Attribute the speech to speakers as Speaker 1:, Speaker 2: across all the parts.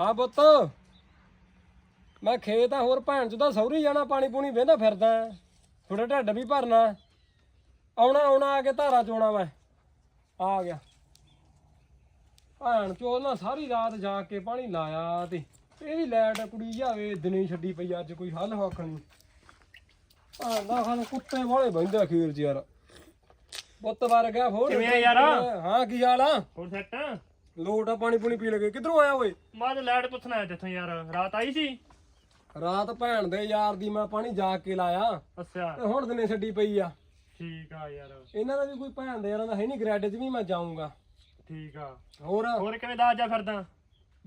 Speaker 1: ਹਾਂ ਪੁੱਤ। ਮੈਂ ਖੇਤ ਆ ਹੋਰ ਭੈਣ ਚੋਂ ਦਾ ਸੌਰੀ ਜਾਣਾ ਪਾਣੀ ਪੂਣੀ ਵੇਂਦਾ ਫਿਰਦਾ। ਥੋੜਾ ਢੱਡ ਵੀ ਭਰਨਾ। ਆਉਣਾ ਆਉਣਾ ਆ ਕੇ ਧਾਰਾ ਚੋਣਾ ਮੈਂ। ਆ ਗਿਆ। ਭੈਣ ਚੋਂ ਨਾ ਸਾਰੀ ਰਾਤ ਜਾ ਕੇ ਪਾਣੀ ਲਾਇਆ ਤੇ ਇਹ ਵੀ ਲੈਟ ਕੁੜੀ ਜਾਵੇ ਦਿਨੇ ਛੱਡੀ ਪਈ ਅੱਜ ਕੋਈ ਹੱਲ ਹੱਕ ਨਹੀਂ। ਭੈਣ ਦਾ ਖਾਨ ਕੁੱਤੇ ਵਾਲੇ ਬਹਿੰਦੇ ਖੀਰ ਚ ਯਾਰ। ਪੁੱਤ ਵਰ ਗਿਆ ਫੋਨ
Speaker 2: ਕਿਵੇਂ ਆ ਯਾਰ?
Speaker 1: ਹਾਂ ਕੀ ਹਾਲ ਆ?
Speaker 2: ਹੋਰ ਸੈੱਟ?
Speaker 1: ਲੋਟ ਆ ਪਾਣੀ ਪੂਣੀ ਪੀ ਲਗੇ ਕਿੱਧਰੋਂ ਆਇਆ ਓਏ?
Speaker 2: ਮੈਂ ਤਾਂ ਲੈਟ ਪੁੱਛਣਾ ਆਇਆ ਤੇਥੋਂ ਯਾਰ। ਰਾਤ ਆਈ ਸੀ?
Speaker 1: ਰਾਤ ਭੈਣ ਦੇ ਯਾਰ ਦੀ ਮੈਂ ਪਾਣੀ ਜਾ ਕੇ ਲਾਇਆ।
Speaker 2: ਅੱਛਾ।
Speaker 1: ਤੇ ਹੁਣ ਦਿਨੇ ਛੱਡੀ ਪਈ ਆ।
Speaker 2: ਠੀਕ ਆ ਯਾਰ।
Speaker 1: ਇਹਨਾਂ ਦਾ ਵੀ ਕੋਈ ਭੈਣ ਦੇ ਯਾਰਾਂ ਦਾ ਹੈ ਨਹੀਂ ਗ੍ਰੈਡ 'ਚ ਵੀ ਮੈਂ ਜਾਊਂਗਾ।
Speaker 2: ਠੀਕ ਆ।
Speaker 1: ਹੋਰ?
Speaker 2: ਹੋਰ ਕਿਵੇਂ ਦਾ ਜਾ ਫਿਰਦਾ?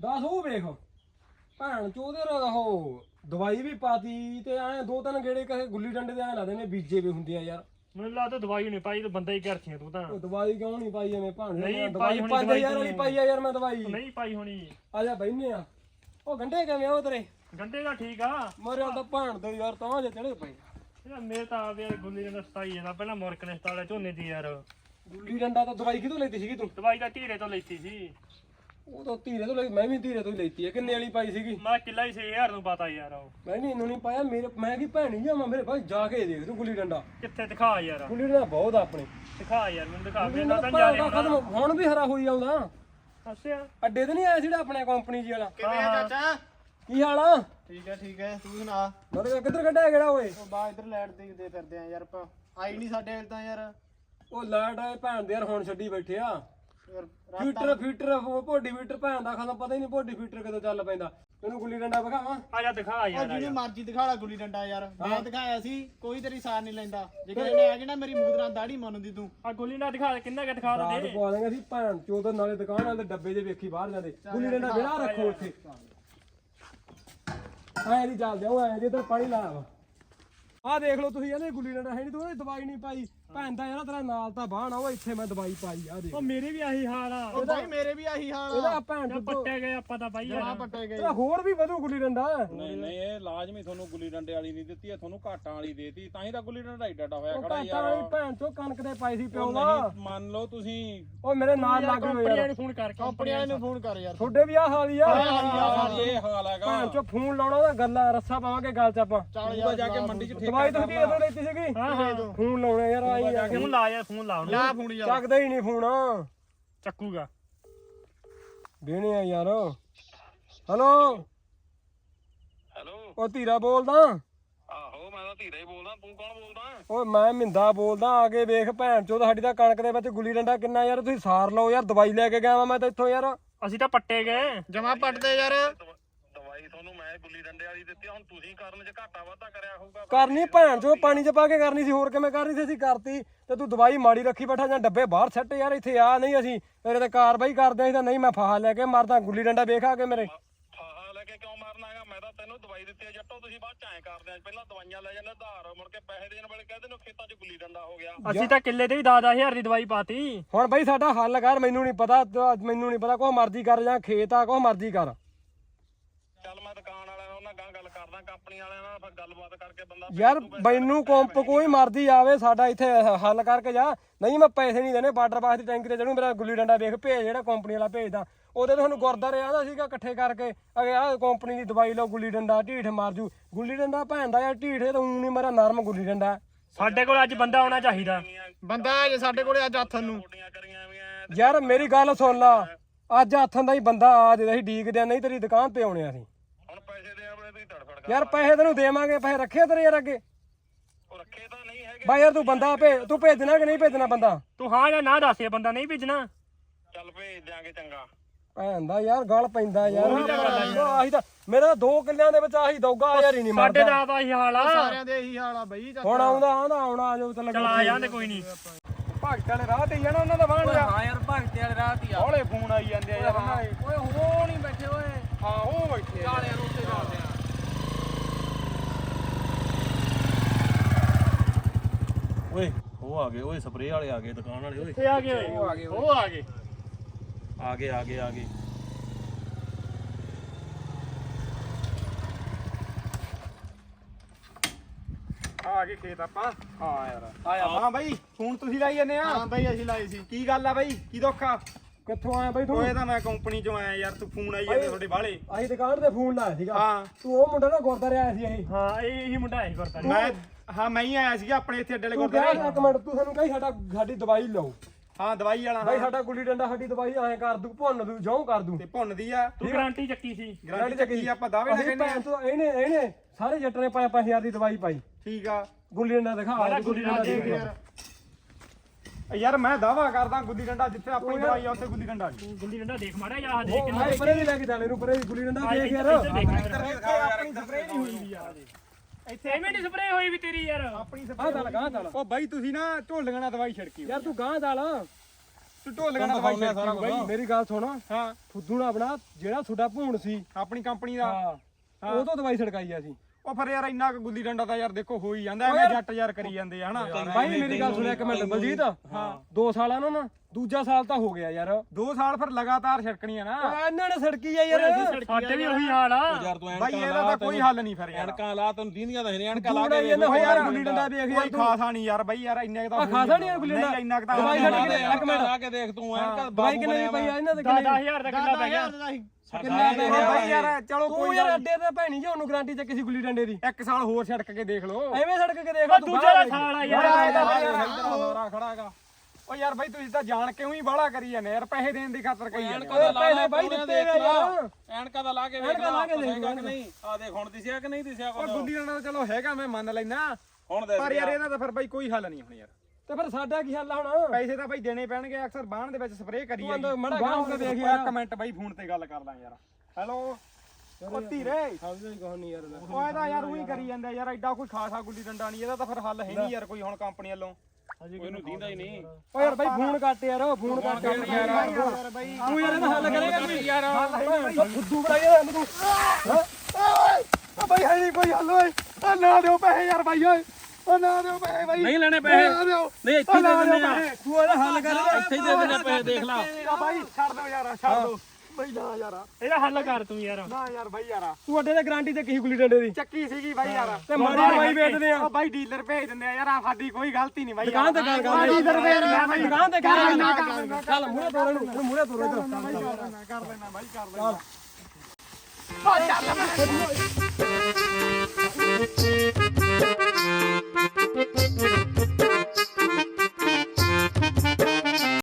Speaker 1: ਦੱਸ ਉਹ ਵੇਖ। ਭੈਣ ਚੋਦੇ ਉਹ ਦਵਾਈ ਵੀ ਪਾਤੀ ਤੇ ਐ ਦੋ ਤਿੰਨ ਗੇੜੇ ਕਹੇ ਗੁੱਲੀ ਡੰਡੇ ਦੇ ਐ ਲਾਦੇ ਨੇ ਬੀਜੇ ਵੀ ਹੁੰਦੇ ਆ ਯਾਰ।
Speaker 2: ਮੈਨੂੰ ਲੱਗਦਾ ਦਵਾਈ ਨਹੀਂ ਪਾਈ ਤੇ ਬੰਦਾ ਹੀ ਕਰਥੀਆਂ ਤੂੰ ਤਾਂ।
Speaker 1: ਉਹ ਦਵਾਈ ਕਿਉਂ ਨਹੀਂ ਪਾਈ ਐਵੇਂ ਭਾਣ
Speaker 2: ਨਹੀਂ ਪਾਈ ਹੋਣੀ
Speaker 1: ਪੰਜ
Speaker 2: ਦਵਾਈ
Speaker 1: ਹਜ਼ਾਰ ਵਾਲੀ
Speaker 2: ਤੂੰ।
Speaker 1: ਪਾਈ ਆ ਯਾਰ ਮੈਂ ਦਵਾਈ।
Speaker 2: ਨਹੀਂ ਪਾਈ ਹੋਣੀ।
Speaker 1: ਆ ਜਾ ਬੈਨੇ ਆ। ਉਹ ਗੰਡੇ ਕਿਵੇਂ ਆ ਤੇਰੇ?
Speaker 2: ਗੰਡੇ ਦਾ ਠੀਕ ਆ।
Speaker 1: ਮਰੇ ਤਾਂ ਭਾਣ ਦੇ ਯਾਰ ਤਾਂ ਜੇ ਚੜੇ ਪਏ
Speaker 2: ਯਾਰ ਮੇਰੇ ਤਾਂ ਆਵੇ ਗੁੱਲੀ ਦਾ ਸਤਾਈ ਜਾਂਦਾ ਪਹਿਲਾਂ ਮੁਰਕ ਨੇ ਸਤਾਲੇ ਝੋਨੇ ਦੀ ਯਾਰ।
Speaker 1: ਗੁੱਲੀ ਡੰਡਾ ਤਾਂ ਦਵਾਈ ਕਿਤੋਂ ਲੈਤੀ ਸੀਗੀ ਤੂੰ?
Speaker 2: ਦਵਾਈ ਤਾਂ ਧੀਰੇ ਤੋਂ ਲੈਤੀ ਸੀ।
Speaker 1: ਉਹ ਤਾਂ ਧੀਰੇ ਤੋਂ ਲਈ ਮੈਂ ਵੀ ਧੀਰੇ ਤੋਂ ਹੀ ਲੈਤੀ ਹੈ ਕਿੰਨੇ ਵਾਲੀ ਪਾਈ ਸੀਗੀ?
Speaker 2: ਮੈਂ ਕਿੱਲਾ ਹੀ 6000 ਨੂੰ ਪਤਾ ਯਾਰ ਉਹ।
Speaker 1: ਮੈਂ ਨਹੀਂ ਇਹਨੂੰ ਨਹੀਂ ਪਾਇਆ ਮੇਰੇ ਮੈਂ ਕੀ ਭੈਣੀ ਜਾਵਾਂ ਮੇਰੇ ਭਾਈ ਜਾ ਕੇ ਦੇਖ ਤੂੰ ਗੁੱਲੀ ਡੰਡਾ।
Speaker 2: ਕਿੱਥੇ ਦਿਖਾ ਯਾਰ।
Speaker 1: ਗੁੱਲੀ ਡੰਡਾ ਬਹੁਤ ਆ ਆਪਣੇ।
Speaker 2: ਦਿਖਾ ਯਾਰ ਮੈਨੂੰ ਦਿਖਾ। ਮੇਰੇ
Speaker 1: ਡੰਡਾ
Speaker 2: ਤਾਂ ਜਾ
Speaker 1: ਦਾ ਖਤਮ ਹੁਣ ਵੀ ਹਰਾ ਹੋਈ ਆਉਂਦਾ।
Speaker 2: ਅੱਛਾ।
Speaker 1: ਅੱਡੇ ਤੇ ਨਹੀਂ ਆਇਆ ਜਿਹੜਾ ਆਪਣੇ ਕੰਪਨੀ ਜੀ ਵਾਲਾ?
Speaker 2: ਕਿਵੇਂ ਆ
Speaker 3: ਚਾਚਾ?
Speaker 1: ਕੀ ਹਾਲ ਆ?
Speaker 3: ਠੀਕ ਹੈ ਠੀਕ ਹੈ ਤੂੰ ਸੁਣਾ?
Speaker 1: ਮੇਰੇ ਕਿੱਧਰ ਕੱਢਿਆ ਕਿਹੜਾ ਓਏ?
Speaker 3: ਉਹ ਬਾ ਇਧਰ ਲਾਈਟ ਦੇਖਦੇ ਫਿਰਦੇ ਆ ਯਾਰ ਆਪਾਂ। ਆਈ ਨਹੀਂ ਸਾਡੇ ਵੱਲ ਤਾਂ ਯਾਰ।
Speaker 1: ਉਹ ਲਾਈਟ ਆਏ ਭੈਣ ਦੇ ਯਾਰ ਹੁਣ ਛੱਡੀ ਬੈਠੇ ਆ। ਫੀਟਰ ਉਹ ਭੋਡੀ ਫੀਟਰ ਭੈਣ ਦਾ ਖਤਮ ਪਤਾ ਹੀ ਨਹੀਂ ਭੋਡੀ ਫੀਟਰ ਕਦੋਂ ਚੱਲ ਪੈਂਦਾ। ਇਹਨੂੰ ਗੁੱਲੀ ਡੰਡਾ ਵਿਖਾਵਾਂ?
Speaker 2: ਆ ਜਾ ਦਿਖਾ ਯਾਰ ਆ
Speaker 3: ਜਿਹਨੂੰ। ਮਰਜ਼ੀ ਦਿਖਾ ਲਾ ਗੁੱਲੀ ਡੰਡਾ ਯਾਰ। ਮੈਂ ਦਿਖਾਇਆ ਸੀ ਕੋਈ ਤੇਰੀ ਸਾਰ ਨਹੀਂ ਲੈਂਦਾ। ਜੇ ਕਹਿੰਦੇ ਆ ਨਾ ਮੇਰੀ ਮੂਦਰਾਂ ਦਾੜੀ ਮੰਨਦੀ ਤੂੰ।
Speaker 2: ਆ ਗੁੱਲੀ ਨਾ ਦਿਖਾ ਕਿੰਨਾ ਕਿ ਦਿਖਾ ਦੇ
Speaker 1: ਪਵਾ ਦੇਂਗੇ ਅਸੀਂ ਭੈਣ ਚੋਦ ਨਾਲੇ ਦੁਕਾਨ ਵਾਲੇ ਡੱਬੇ ਦੇ ਵੇਖੀ ਬਾਹਰ ਜਾਂਦੇ। ਗੁੱਲੀ ਡੰਡਾ ਵਿਹੜਾ ਰੱਖੋ ਉੱਥੇ। ਐ ਨਹੀਂ ਚੱਲਦੇ ਉਹ ਐ ਜੇ ਤੇ ਪਾਣੀ ਲਾਇਆ ਵਾ। ਆਹ ਦੇਖ ਲਓ ਤੁਸੀਂ ਇਹਨੇ ਗੁੱਲੀ ਡੰਡਾ ਹੈ ਨਹੀਂ ਤੂੰ ਦਵਾਈ ਨਹੀਂ ਪਾਈ। ਭੈਣ ਦਾ ਯਾਰ ਤੇਰਾ ਨਾਲ ਤਾਂ ਬਾਹਣ ਆ ਉਹ ਇੱਥੇ ਮੈਂ ਦਵਾਈ ਪਾਈ ਆ ਦੇਖ।
Speaker 2: ਉਹ ਮੇਰੇ ਵੀ ਆਹੀ ਹਾਲ ਆ।
Speaker 3: ਉਹ ਬਾਈ ਮੇਰੇ ਵੀ ਆਹੀ ਹਾਲ
Speaker 1: ਇਹਦਾ
Speaker 3: ਆ
Speaker 1: ਭੈਣ
Speaker 2: ਜੇ
Speaker 1: ਚੋਦ
Speaker 2: ਪੱਟੇ ਗਏ ਆਪਾਂ ਤਾਂ ਬਾਈ
Speaker 3: ਆ
Speaker 2: ਯਾਰ।
Speaker 3: ਪੱਟੇ ਗਏ
Speaker 1: ਤੇਰਾ ਹੋਰ ਵੀ ਵਧੂ ਗੁੱਲੀ ਡੰਡਾ।
Speaker 4: ਨਹੀਂ ਨਹੀਂ ਇਹ ਲਾਜ਼ਮੀ ਤੁਹਾਨੂੰ ਗੁੱਲੀ ਡੰਡੇ ਵਾਲੀ ਨਹੀਂ ਦਿੱਤੀ ਹੈ ਤੁਹਾਨੂੰ ਘਾਟਾਂ ਵਾਲੀ ਦੇਤੀ। ਤਾਂ ਹੀ ਤਾਂ ਗੁੱਲੀ ਡੰਡਾ ਹੀ ਡਾਡਾ ਹੋਇਆ ਖੜਾ
Speaker 1: ਘਾਟਾਂ
Speaker 4: ਯਾਰ।
Speaker 1: ਵਾਲੀ ਭੈਣ ਚੋ ਕਣਕ ਦੇ ਪਾਈ ਸੀ ਪਿਓ ਦਾ
Speaker 4: ਨਹੀਂ ਮੰਨ ਲਓ ਤੁਸੀਂ।
Speaker 1: ਉਹ ਮੇਰੇ ਨਾਲ ਲੱਗ
Speaker 2: ਕੰਪਨੀ
Speaker 1: ਗਏ ਯਾਰ
Speaker 2: ਨੂੰ ਫੋਨ ਕਰ
Speaker 3: ਕੰਪਨੀ ਵਾਲੇ ਨੂੰ ਫੋਨ ਕਰ ਯਾਰ।
Speaker 1: ਤੁਹਾਡੇ ਵੀ ਆ। ਹਾਲ ਹੀ ਆ
Speaker 4: ਇਹ ਹਾਲ ਹੈਗਾ।
Speaker 1: ਭੈਣ ਚੋ ਫੋਨ ਲਾਉਣਾ ਉਹਦਾ ਗੱਲਾਂ ਰੱਸਾ ਪਾਵਾਂਗੇ ਗੱਲ ਚ ਆਪਾਂ।
Speaker 3: ਚੱਲ
Speaker 4: ਤੂੰ ਤਾਂ ਜਾ ਕੇ ਮੰਡੀ 'ਚ ਠੇਕਾ
Speaker 1: ਦਵਾਈ ਤੁਸੀਂ
Speaker 4: ਲਾ।
Speaker 1: ਇਹਦੋਂ ਲੈਤੀ ਸੀਗੀ?
Speaker 2: ਹਾਂ ਹਾਂ।
Speaker 1: ਫੋਨ ਲਾਉਣਾ ਯਾਰ ਆਈ ਆ
Speaker 2: ਫੋਨ ਲਾ ਯਾਰ ਫੋਨ ਲਾ ਉਹਨੂੰ।
Speaker 3: ਲਾ ਫੋਨ ਯਾਰ।
Speaker 1: ਚੱਕਦਾ ਹੀ ਨਹੀਂ ਫੋਨ।
Speaker 2: ਚੱਕੂਗਾ।
Speaker 1: ਦੇਣੇ ਆ ਯਾਰ। ਹਲੋ।
Speaker 5: ਹੈਲੋ।
Speaker 1: ਉਹ ਧੀਰਾ ਬੋਲਦਾ।
Speaker 5: ਆਹੋ ਮੈਂ ਤਾਂ ਧੀਰੇ ਹੀ ਬੋਲਦਾ। ਤੂੰ ਕੌਣ ਬੋਲਦਾ?
Speaker 1: ਓਏ ਮੈਂ ਮਿੰਦਾ ਬੋਲਦਾ। ਆ ਕੇ ਵੇਖ ਭੈਣ ਚੋ ਸਾਡੀ ਤਾਂ ਕਣਕ ਦੇ ਵਿੱਚ ਗੁੱਲੀ ਡੰਡਾ ਕਿੰਨਾ ਯਾਰ। ਤੁਸੀਂ ਸਾਰ ਲਓ ਯਾਰ ਦਵਾਈ ਲੈ ਕੇ ਗਿਆ ਵਾਂ ਮੈਂ ਤਾਂ ਇੱਥੋਂ ਯਾਰ।
Speaker 2: ਅਸੀਂ ਤਾਂ ਪੱਟੇ ਗਏ।
Speaker 3: ਜਮਾ ਪੱਟਦੇ ਯਾਰ।
Speaker 5: ਦਵਾਈ ਤੁਹਾਨੂੰ ਮੈਂ ਗੁੱਲੀ ਡੰਡੇ ਵਾਲੀ ਦਿੱਤੀ ਆ, ਹੁਣ ਤੁਸੀਂ ਕਰਨ 'ਚ ਘਾਟਾ ਵਾਧਾ ਕਰਿਆ ਹੋਊਗਾ
Speaker 1: ਕਰਨੀ ਭੈਣ ਚੋ ਪਾਣੀ ਚ ਪਾ ਕੇ ਕਰਨੀ ਸੀ ਹੋਰ ਕਿਵੇਂ ਕਰਨੀ ਸੀ ਅਸੀਂ ਕਰਤੀ ਤੇ ਤੂੰ ਦਵਾਈ ਮਾੜੀ ਰੱਖੀ ਬੈਠਾ ਜਾਂ ਡੱਬੇ ਬਾਹਰ ਸੱਟ ਯਾਰ ਇੱਥੇ ਆ ਨਹੀਂ ਅਸੀਂ ਤੇਰੇ ਤੇ ਕਾਰਵਾਈ ਕਰਦੇ ਅਸੀਂ ਤਾਂ ਨਹੀਂ ਮੈਂ ਫਾਹਾ ਲੈ ਕੇ ਮਰਦਾ ਗੁੱਲੀ ਡੰਡਾ ਵੇਖ ਆ ਕੇ ਮੇਰੇ।
Speaker 5: ਫਾਹਾ ਲੈ ਕੇ ਕਿਉਂ ਮਾਰਨਾ ਹੈਗਾ? ਮੈਂ ਤਾਂ ਤੈਨੂੰ ਦਵਾਈ ਦਿੱਤੀ ਆ ਜੱਟੋ ਤੁਸੀਂ ਬਾਅਦ ਚ ਐਂ ਕਰਦੇ ਆ ਪਹਿਲਾਂ ਦਵਾਈਆਂ ਲੈ ਜਾਂਦੇ ਉਧਾਰ ਮੁੜ ਕੇ ਪੈਸੇ ਦੇਣ ਵੇਲੇ ਕਹਿੰਦੇ ਨੇ ਖੇਤਾਂ 'ਚ ਗੁੱਲੀ ਡੰਡਾ ਹੋ ਗਿਆ।
Speaker 2: ਅਸੀਂ ਤਾਂ ਕਿੱਲੇ ਤੇ ਵੀ 10000 ਦੀ ਦਵਾਈ ਪਾਤੀ।
Speaker 1: ਹੁਣ ਬਈ ਸਾਡਾ ਹੱਲ ਕਰ ਮੈਨੂੰ ਨਹੀਂ ਪਤਾ ਤ- ਮੈਨੂੰ ਨਹੀਂ ਪਤਾ ਕੋਹ ਮਰਜ਼ੀ ਕਰ ਜਾਂ ਖੇਤ ਆ ਕੋਹ ਮਰਜ਼ੀ ਕਰ
Speaker 5: ਚੱਲ ਮੈਂ ਦੁਕਾਨ ਵਾਲਿਆਂ ਨਾਲ ਉਹਨਾਂ ਗਾਂ ਗੱਲ ਕਰਦਾ ਕੰਪਨੀ ਵਾਲਿਆਂ ਨਾਲ ਫਿਰ ਗੱਲਬਾਤ ਕਰਕੇ ਬੰਦਾ
Speaker 1: ਯਾਰ ਮੈਨੂੰ ਕੰਪ ਕੋਈ ਮਰਜ਼ੀ ਆਵੇ ਸਾਡਾ ਇੱਥੇ ਹੱਲ ਕਰਕੇ ਜਾ। ਨਹੀਂ ਮੈਂ ਪੈਸੇ ਨਹੀਂ ਦੇਣੇ ਵਾਟਰ ਬਾਕਸ ਦੀ ਟੈਂਕੀ ਤੇ ਚੜੂ ਮੇਰਾ ਗੁੱਲੀ ਡੰਡਾ ਵੇਖ ਭੇਜ ਜਿਹੜਾ ਕੰਪਨੀ ਵਾਲਾ ਭੇਜਦਾ। ਉਹਦੇ ਤੇ ਤੁਹਾਨੂੰ ਗੁਰਦਾਰੇ ਆਦਾ ਸੀਗਾ ਇਕੱਠੇ ਕਰਕੇ ਅਗੇ ਆਹ ਕੰਪਨੀ ਦੀ ਦਵਾਈ ਲਓ ਗੁੱਲੀ ਡੰਡਾ ਢੀਠ ਮਾਰ ਜੂ। ਗੁੱਲੀ ਡੰਡਾ ਭੈਣ ਦਾ ਯਾਰ ਢੀਠ ਇਹ ਤਾਂ ਊਂ ਨਹੀਂ ਮੇਰਾ ਨਰਮ ਗੁੱਲੀ ਡੰਡਾ।
Speaker 2: ਸਾਡੇ ਕੋਲ ਅੱਜ ਬੰਦਾ ਆਉਣਾ ਚਾਹੀਦਾ।
Speaker 3: ਬੰਦਾ ਜੇ ਸਾਡੇ ਕੋਲੇ ਅੱਜ ਹੱਥ ਨੂੰ।
Speaker 1: ਯਾਰ ਮੇਰੀ ਗੱਲ ਸੁਣ ਲਾ। ਅੱਜ ਹੱਥਾਂ ਦਾ ਹੀ ਬੰਦਾ ਆ ਜੇ ਅਸੀਂ ਡੀਕਦੇ ਆ, ਨਹੀਂ ਤੇਰੀ ਦੁਕਾਨ ਤੇ ਆਉਣੇ ਅਸੀਂ।
Speaker 5: ਹੁਣ ਪੈਸੇ ਦੇਣ
Speaker 1: ਯਾਰ ਪੈਸੇ ਤੈਨੂੰ ਦੇਵਾਂਗੇ ਪੈਸੇ ਰੱਖੇ ਤੇਰੇ ਯਾਰ ਅੱਗੇ।
Speaker 5: ਉਹ ਰੱਖੇ ਤਾਂ ਨਹੀਂ ਹੈਗੇ।
Speaker 1: ਬਾ ਯਾਰ ਤੂੰ ਬੰਦਾ ਭੇਜ ਤੂੰ ਭੇਜਣਾ ਕਿ ਨਹੀਂ ਭੇਜਣਾ ਬੰਦਾ?
Speaker 2: ਤੂੰ ਹਾਂ ਜਾਂ ਨਾ ਦੱਸ ਇਹ ਬੰਦਾ ਨਹੀਂ ਭੇਜਣਾ।
Speaker 5: ਚੱਲ ਭੇਜ ਦਿਆਂਗੇ ਚੰਗਾ।
Speaker 1: ਭੈਣ ਦਾ ਯਾਰ ਗਲ ਪੈਂਦਾ ਯਾਰ। ਆਹੀ ਤਾਂ ਮੇਰਾ ਤਾਂ ਦੋ ਕਿੱਲਿਆਂ ਦੇ ਵਿੱਚ ਆਹੀ ਦੋਗਾ ਯਾਰ ਹੀ ਨਹੀਂ
Speaker 2: ਸਾਡੇ
Speaker 1: ਮਰਦਾ।
Speaker 2: ਦਾ ਤਾਂ ਇਹੀ ਹਾਲ ਆ।
Speaker 3: ਸਾਰਿਆਂ ਦੇ ਇਹੀ ਹਾਲ ਆ ਬਈ
Speaker 1: ਹੁਣ ਆਉਂਦਾ ਆਉਂਦਾ ਆਉਣਾ ਆ ਜਾਓ ਤੇ
Speaker 2: ਚਲ ਆ ਜਾਂਦੇ ਕੋਈ ਨਹੀਂ।
Speaker 1: ਭਗਤ ਵਾਲੇ ਰਾਹ ਤੇ ਹੀ ਆ ਨਾ ਉਹਨਾਂ ਦਾ ਵਾਹਣ ਜਾ
Speaker 4: ਹਾਂ ਯਾਰ ਭਗਤੇ ਵਾਲੇ ਰਾਹ ਤੇ
Speaker 1: ਹੌਲੇ ਫੋਨ ਆਈ ਜਾਂਦੇ ਆ ਯਾਰ।
Speaker 4: ਓਏ ਹੋ ਨਹੀਂ ਬੈਠੇ ਓਏ।
Speaker 1: ਹਾਂ ਉਹ ਬੈਠੇ ਆ।
Speaker 4: ਯਾਰ ਉੱਤੇ ਕਰਦੇ ਆ ਓਏ ਉਹ ਆ ਗਏ ਓਏ ਸਪਰੇਅ ਵਾਲੇ ਆ ਗਏ ਦੁਕਾਨ ਵਾਲੇ ਓਏ।
Speaker 2: ਇਹ ਆ ਗਏ ਉਹ ਆ ਗਏ ਉਹ ਆ ਗਏ।
Speaker 4: ਆ ਗਏ ਆ ਗਏ ਆ ਗਏ।
Speaker 1: ਆ ਗਏ ਖੇਤ ਆਪਾਂ। ਹਾਂ ਯਾਰ। ਆਇਆ ਹਾਂ ਬਾਈ ਫੋਨ ਤੁਸੀਂ ਲਾਈ ਜਾਂਦੇ ਆ।
Speaker 3: ਹਾਂ ਬਈ ਅਸੀਂ ਲਾਈ ਸੀ।
Speaker 1: ਕੀ ਗੱਲ ਆ ਬਾਈ? ਕੀ ਦੁੱਖ ਆ? ਕਿੱਥੋਂ ਆਇਆ ਬਾਈ ਤੂੰ?
Speaker 6: ਓਏ ਤਾਂ ਮੈਂ ਕੰਪਨੀ ਚੋਂ ਆਇਆ ਯਾਰ ਤੂੰ ਫੋਨ ਆਈ ਜਾਂਦੇ ਤੁਹਾਡੇ ਬਾਹਲੇ
Speaker 1: ਅਸੀਂ ਦੁਕਾਨ ਤੇ ਫੋਨ ਲਾਇਆ ਸੀਗਾ?
Speaker 6: ਹਾਂ।
Speaker 1: ਤੂੰ ਉਹ ਮੁੰਡਾ ਨਾ ਗੁਰਦਾਰੇ ਆਇਆ ਸੀ ਇਹ
Speaker 2: ਹਾਂ ਇਹ ਇਹੀ ਮੁੰਡਾ ਹੈ ਕਰਦਾ
Speaker 6: ਮੈਂ ਹਾਂ ਮੈਂ ਹੀ ਆਇਆ ਸੀਗਾ ਆਪਣੇ ਇੱਥੇ ਅੱਡੇ ਵਾਲੇ
Speaker 1: ਤੂੰ ਕਿਹਾ
Speaker 6: ਗੁਰਦੁਆਰੇ
Speaker 1: ਇੱਕ ਮਿੰਟ ਤੂੰ ਸਾਨੂੰ ਕਹੀ ਸਾਡਾ ਸਾਡੀ ਦਵਾਈ ਲਓ।
Speaker 6: ਹਾਂ ਦਵਾਈ ਵਾਲਾ
Speaker 1: ਬਾਈ
Speaker 6: ਹਾਂ।
Speaker 1: ਸਾਡਾ ਗੁੱਲੀ ਡੰਡਾ ਸਾਡੀ ਦਵਾਈ ਐਂ ਕਰ ਦੂ ਭੁੰਨ ਦੂ ਜਉਂ ਕਰ ਦੂ।
Speaker 6: ਤੇ ਭੁੰਨ ਦੀ ਆ।
Speaker 2: ਤੂੰ ਗਾਰੰਟੀ ਚੱਕੀ ਸੀ।
Speaker 6: ਗਰੰਟੀ ਚੱਕੀ ਆਪਾਂ ਦਾਅਵੇ ਨਾਲ
Speaker 1: ਅਸੀਂ
Speaker 6: ਕਹਿੰਦੇ
Speaker 1: ਭੈਣ ਤੋਂ ਇਹਨੇ ਇਹਨੇ ਸਾਰੇ ਜੱਟਾਂ ਨੇ 5-5000 ਦੀ ਦਵਾਈ ਪਾਈ।
Speaker 6: ਠੀਕ ਆ।
Speaker 1: ਗੁੱਲੀ ਡੰਡਾ ਦਿਖਾ ਗੁੱਲੀ ਡੰਡਾ ਦੇਖ ਯਾਰ।
Speaker 6: ਯਾਰ ਮੈਂ ਦਾਵਾ ਕਰਦਾ ਗੁੱਲੀ ਡੰਡਾ ਜਿੱਥੇ ਆਪਣੀ ਦਵਾਈ ਆ ਉੱਥੇ ਗੁੱਲੀ ਡੰਡਾ ਨਹੀਂ।
Speaker 2: ਗੁੱਲੀ ਡੰਡਾ ਦੇਖ ਮਾੜਾ ਜਾ ਦੇਖ
Speaker 1: ਉਹ ਆਏ ਪਰੇ ਨਹੀਂ ਲੈ ਕੇ ਚੱਲ ਇਹਨੂੰ ਪਰੇ ਗੁੱਲੀ ਡੰਡਾ ਦੇਖ ਯਾਰ।
Speaker 6: ਆਪਣੀ ਸਪਰੇਅ ਨਹੀਂ ਹੋਈ ਵੀ ਯਾਰ
Speaker 2: ਇੱਥੇ ਐਵੇਂ ਨਹੀਂ ਸਪਰੇ ਹੋਈ ਵੀ ਤੇਰੀ ਯਾਰ
Speaker 6: ਆਪਣੀ
Speaker 1: ਆਹ ਚੱਲ ਗਾਂ ਚੱਲ
Speaker 6: ਉਹ ਬਾਈ ਤੁਸੀਂ ਨਾ ਢੋਲੀਆਂ ਨਾਲ ਦਵਾਈ ਛਿੜਕੀ
Speaker 1: ਯਾਰ ਤੂੰ ਗਾਂ ਚੱਲ
Speaker 6: ਤੂੰ ਢੋਲੀਆਂ ਨਾਲ ਦਵਾਈ ਛਿੜਕੀ
Speaker 1: ਬਾਈ ਮੇਰੀ ਗੱਲ ਸੁਣ।
Speaker 6: ਹਾਂ।
Speaker 1: ਫੁੱਦੂ ਨਾ ਬਣਾ ਜਿਹੜਾ ਤੁਹਾਡਾ ਭੂਣ ਸੀ
Speaker 6: ਆਪਣੀ ਕੰਪਨੀ ਦਾ।
Speaker 1: ਹਾਂ। ਉਹ ਤੋਂ ਦਵਾਈ ਛੜਕਾਈ ਆ ਸੀ
Speaker 6: ਉਹ ਫਿਰ ਯਾਰ ਇੰਨਾ ਕੁ ਗੁੱਲੀ ਡੰਡਾ ਤਾਂ ਯਾਰ ਦੇਖੋ ਹੋ ਹੀ ਜਾਂਦਾ ਐਵੇਂ ਜੱਟ ਯਾਰ ਕਰੀ ਜਾਂਦੇ ਆ ਹਨਾ?
Speaker 1: ਬਾਈ ਮੇਰੀ ਗੱਲ ਸੁਣ ਇੱਕ ਮਿੰਟ ਬਲਜੀਤ। ਹਾਂ। 2 ਸਾਲਾਂ ਨੂੰ ਨਾ ਦੂਜਾ ਸਾਲ ਤਾਂ ਹੋ ਗਿਆ ਯਾਰ।
Speaker 6: ਦੋ ਸਾਲ ਫਿਰ ਲਗਾਤਾਰ ਛਿੜਕਣੀਆਂ ਨਾ।
Speaker 1: ਇਹਨਾਂ ਨੇ ਸੜਕੀ ਆ ਯਾਰ।
Speaker 2: ਸਾਡੇ ਵੀ ਉਹੀ ਹਾਲ ਆ।
Speaker 4: ਯਾਰ ਤੂੰ
Speaker 6: ਬਾਈ ਇਹਦਾ ਤਾਂ ਕੋਈ ਹੱਲ ਨਹੀਂ ਫਿਰ ਯਾਰ।
Speaker 4: ਐਨਕਾਂ ਲਾ ਤੈਨੂੰ ਦੀਂਦੀਆਂ ਤਾਂ ਨਹੀਂ ਐਨਕਾਂ ਲਾ ਕੇ
Speaker 1: ਇਹਨਾਂ
Speaker 4: ਵੇਖ
Speaker 1: ਹੋਰ ਗੁੱਲੀ ਡੰਡਾ ਦੇਖ ਯਾਰ
Speaker 6: ਕੋਈ ਖਾਸਾ ਨਹੀਂ ਯਾਰ ਬਾਈ ਯਾਰ ਇੰਨੇ ਕੁ ਤਾਂ
Speaker 1: ਆ ਖਾਸਾ ਨਹੀਂ ਗੁੱਲੀ ਡੰਡਾ।
Speaker 6: ਇੰਨਾ ਕੁ ਤਾਂ
Speaker 1: ਦਵਾਈ। ਕੇ ਇੱਕ ਮਿੰਟ
Speaker 4: ਲਾ ਕੇ ਦੇਖ ਤੂੰ ਐਨਕਾਂ
Speaker 1: ਦਵਾਈ ਕਿੰਨੇ ਦੀ ਪਈ ਆ? ਇਹਨਾਂ ਦੇ ਕਿੰਨੇ
Speaker 2: 10000 ਦਾ ਕਿੱਲਾ ਪੈ ਗਿਆ?
Speaker 1: ਕਿੰਨੇ
Speaker 6: ਉਹ ਬਾਈ ਯਾਰ ਚਲੋ
Speaker 1: ਤੂੰ
Speaker 6: ਕੋਈ
Speaker 1: ਯਾਰ ਅੱਡੇ ਤੇ ਭੈਣੀ ਜੀ ਉਹਨੂੰ ਗਾਰੰਟੀ ਚੱਕੀ ਸੀ ਗੁੱਲੀ ਡੰਡੇ ਦੀ।
Speaker 6: ਇੱਕ ਸਾਲ ਹੋਰ ਛਿੜਕ ਕੇ ਦੇਖ ਲਓ।
Speaker 1: ਐਵੇਂ ਸੜਕ ਕੇ ਦੇਖ ਤੂੰ
Speaker 2: ਦੂਜੇ ਦਾ ਸਾਲ ਆ ਯਾਰ।
Speaker 6: ਯਾਰ। ਖੜਾਗਾ ਓ ਯਾਰ ਬਾਈ ਤੁਸੀਂ ਤਾਂ ਜਾਣ ਕੇ ਹੀ ਬਾਹਲਾ ਕਰੀ ਜਾਂਦੇ ਯਾਰ ਪੈਸੇ ਦੇਣ ਦੀ ਖਾਤਰ ਕਹੀ ਜਾਂਦੇ
Speaker 4: ਐਨਕਾਂ ਦਾ ਲਾ
Speaker 1: ਪੈਸੇ ਬਾਈ ਦਿੱਤੇ ਵੇ ਯਾਰ।
Speaker 4: ਐਨਕਾਂ ਦਾ ਲਾ ਕੇ ਵੇਖ
Speaker 1: ਐਨਕਾਂ ਲਾ ਕੇ ਦੇਖ
Speaker 4: ਕਿ ਨਹੀਂ? ਆ ਦੇਖ ਹੁਣ ਦਿਸਿਆ ਕਿ ਨਹੀਂ ਦਿਸਿਆ
Speaker 6: ਉਹ
Speaker 4: ਕੁਝ
Speaker 6: ਗੁੱਲੀ ਡੰਡਾ ਤਾਂ ਚਲੋ ਹੈਗਾ ਮੈਂ ਮੰਨ ਲੈਣਾ
Speaker 4: ਹੁਣ ਦੇ
Speaker 6: ਪਰ ਯਾਰ ਇਹਦਾ ਤਾਂ ਫਿਰ ਬਾਈ ਕੋਈ ਹੱਲ ਨਹੀਂ ਹੁਣ ਯਾਰ।
Speaker 1: ਤੇ ਫਿਰ ਸਾਡਾ ਕੀ ਹੱਲ ਆ ਹੁਣ?
Speaker 6: ਪੈਸੇ ਤਾਂ ਬਾਈ ਦੇਣੇ ਪੈਣਗੇ ਅਕਸਰ ਬਾਣ ਦੇ ਵਿੱਚ ਸਪਰੇਅ ਕਰੀ
Speaker 1: ਤੂੰ ਅੰਦਰ ਮਾੜਾ ਗਾਂਹ ਹੋ ਕੇ ਦੇਖ
Speaker 6: ਯਾਰ
Speaker 1: ਯਾਰ।
Speaker 6: ਇੱਕ ਮਿੰਟ ਬਾਈ ਫੋਨ ਤੇ ਗੱਲ ਕਰਦਾ ਯਾਰ। ਹੈਲੋ ਓ ਧੀਰੇ
Speaker 1: ਸਮਝ ਨਹੀਂ ਕੋਹ ਨਹੀਂ ਯਾਰ
Speaker 6: ਉਹ ਇਹਦਾ ਯਾਰ ਉਹੀ ਕਰੀ ਜਾਂਦਾ ਯਾਰ ਐਡਾ ਕੋਈ ਖਾਸਾ ਗੁੱਲੀ ਡੰਡਾ ਨਹੀਂ ਇਹਦਾ ਤਾਂ ਫਿਰ ਹੱਲ ਹੈ ਨਹੀਂ ਯਾਰ ਕੋਈ ਹੁਣ ਕੰਪਨੀ ਵੱਲੋਂ।
Speaker 4: ਇਹਨੂੰ ਦੀਂਦਾ ਹੀ ਨਹੀਂ।
Speaker 1: ਓ ਯਾਰ ਬਾਈ ਫੋਨ ਕੱਟ ਯਾਰ ਫੋਨ ਕੱਟ ਯਾਰ
Speaker 6: ਯਾਰ। ਬਾਈ।
Speaker 1: ਤੂੰ ਯਾਰ ਇਹਦਾ ਹੱਲ ਕਰੇਗਾ ਕੋਈ ਯਾਰ। ਫੁੱਦੂ
Speaker 6: ਓ ਬਾਈ ਹੈ ਨਹੀਂ ਕੋਈ ਹੱਲ ਓਏ। ਨਾ ਦਿਓ ਪੈਸੇ ਯਾਰ ਬਾਈ ਓਏ। ਓ ਨਾ ਦਿਓ ਪੈਸੇ ਬਾਈ।
Speaker 4: ਨਹੀਂ ਲੈਣੇ ਪੈਸੇ।
Speaker 6: ਨਾ ਦਿਓ।
Speaker 4: ਨਹੀਂ ਇੱਥੇ ਦੇ ਦਿੰਦੇ ਆ
Speaker 1: ਤੂੰ ਇਹਦਾ ਹੱਲ ਕਰੇਗਾ
Speaker 4: ਇੱਥੇ ਦੇ ਦਿੰਦੇ ਆ ਪੈਸੇ ਦੇਖ ਲਾ।
Speaker 6: ਆ ਬਾਈ ਛੱਡ ਦਿਓ ਯਾਰ ਛੱਡ ਦਿਓ। ਬਾਈ ਨਾ ਯਾਰ।
Speaker 2: ਇਹਦਾ ਹੱਲ ਕਰ ਤੂੰ ਯਾਰ।
Speaker 6: ਨਾ ਯਾਰ ਬਾਈ ਯਾਰ।
Speaker 1: ਤੂੰ ਅੱਡੇ ਤੇ ਗਾਰੰਟੀ ਤੇ ਕੀ ਗੁੱਲੀ ਡੰਡੇ ਦੀ।
Speaker 6: ਚੱਕੀ ਸੀਗੀ ਬਾਈ ਯਾਰ।
Speaker 1: ਤੇ ਮਾੜੀ ਦਵਾਈ ਵੇਚਦੇ ਆ।
Speaker 6: ਓ ਬਾਈ ਡੀਲਰ ਭੇਜ ਦਿੰਦੇ ਆ ਯਾਰ ਆ ਸਾਡੀ ਕੋਈ ਗਲਤੀ ਨਹੀਂ ਬਾਈ
Speaker 1: ਦੁਕਾਨ ਤੇ ਗੱਲ ਕਰ।
Speaker 6: ਡੀਲਰ ਭੇਜ ਦਿੰਦੇ ਆ ਬਾਈ।
Speaker 1: ਦੁਕਾਨ ਤੇ ਗੱਲ ਚੱਲ ਮੂਹਰੇ ਤੋੜ ਇਹਨੂੰ। ਮੂਹਰੇ ਤੋੜ ਇਧਰ
Speaker 6: ਕਰ ਲੈਣਾ ਬਾਈ ਕਰ ਲੈਣਾ